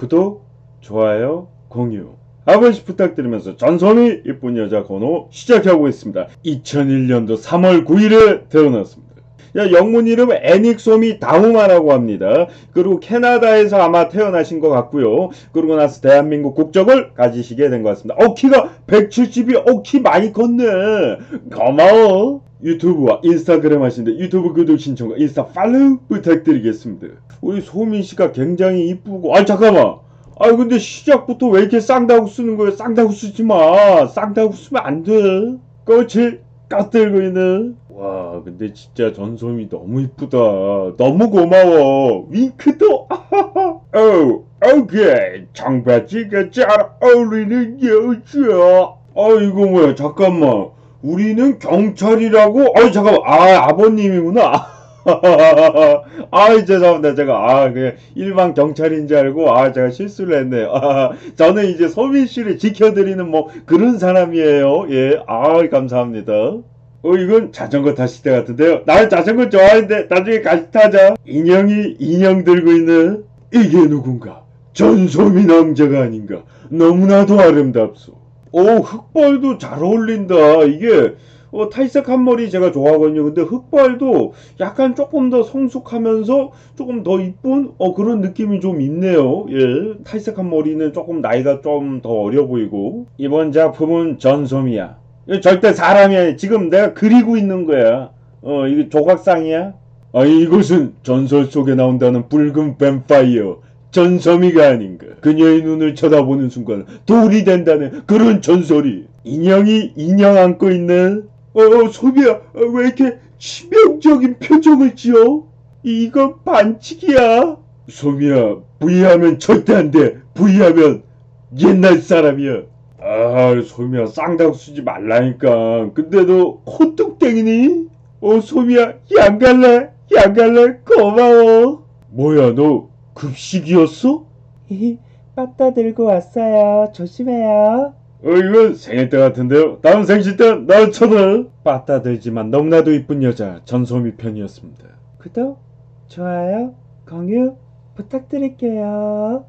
구독, 좋아요, 공유 한 번씩 부탁드리면서 전소미 이쁜 여자 번호 시작해보겠습니다. 2001년도 3월 9일에 태어났습니다. 야, 영문 이름은 애닉소미 다우마라고 합니다. 그리고 캐나다에서 아마 태어나신 것 같고요. 그러고 나서 대한민국 국적을 가지시게 된 것 같습니다. 어, 키가 170이, 어, 키 많이 컸네. 고마워. 유튜브와 인스타그램 하시는데 유튜브 구독 신청과 인스타 팔로우 부탁드리겠습니다. 우리 소민 씨가 굉장히 이쁘고, 아, 잠깐만. 아, 근데 시작부터 왜 이렇게 쌍다구 쓰는 거야? 쌍다구 쓰지 마. 쌍다구 쓰면 안 돼. 꽃이 까들고 있네. 와, 근데 진짜 전솜이 너무 이쁘다. 너무 고마워. 윙크도. 어, 오케이. 청바지가 잘 어울리는 여자. 아, 이거 뭐야? 잠깐만. 우리는 경찰이라고? 아, 잠깐만. 아, 아버님이구나. 아, 죄송합니다. 제가, 아, 그, 일반 경찰인 줄 알고, 아, 제가 실수를 했네요. 아, 저는 이제 소민 씨를 지켜드리는 뭐, 그런 사람이에요. 예, 아, 감사합니다. 어, 이건 자전거 타실 때 같은데요. 나는 자전거 좋아하는데, 나중에 같이 타자. 인형이 인형 들고 있는, 이게 누군가? 전소미 남자가 아닌가? 너무나도 아름답소. 오, 흑발도 잘 어울린다. 이게, 어, 탈색 한 머리 제가 좋아하거든요. 근데 흑발도 약간 조금 더 성숙하면서 조금 더 이쁜 어, 그런 느낌이 좀 있네요. 예. 탈색 한 머리는 조금 나이가 좀 더 어려 보이고. 이번 작품은. 이거 절대 사람이 아니야. 지금 내가 그리고 있는 거야. 어, 이게 조각상이야? 아, 이것은 전설 속에 나온다는 붉은 뱀파이어. 전섬이가 아닌가. 그녀의 눈을 쳐다보는 순간 돌이 된다는 그런 전설이. 인형이 인형 안고 있는 어, 어, 소비야, 어, 왜 이렇게 치명적인 표정을 지어? 이건 반칙이야. 소미야, 부위하면 절대 안 돼. 부위하면 옛날 사람이야. 아, 소미야, 쌍다구 쓰지 말라니까. 근데 너 콧뚝땡이니? 어, 소미야, 양갈래? 양갈래? 고마워. 뭐야, 너 급식이었어? 빠따 들고 왔어요. 조심해요. 어, 이건 생일 때 같은데요. 다음 생신 때날 쳐다. 빠따 들지만 너무나도 이쁜 여자 전소미 편이었습니다. 구독, 좋아요, 공유 부탁드릴게요.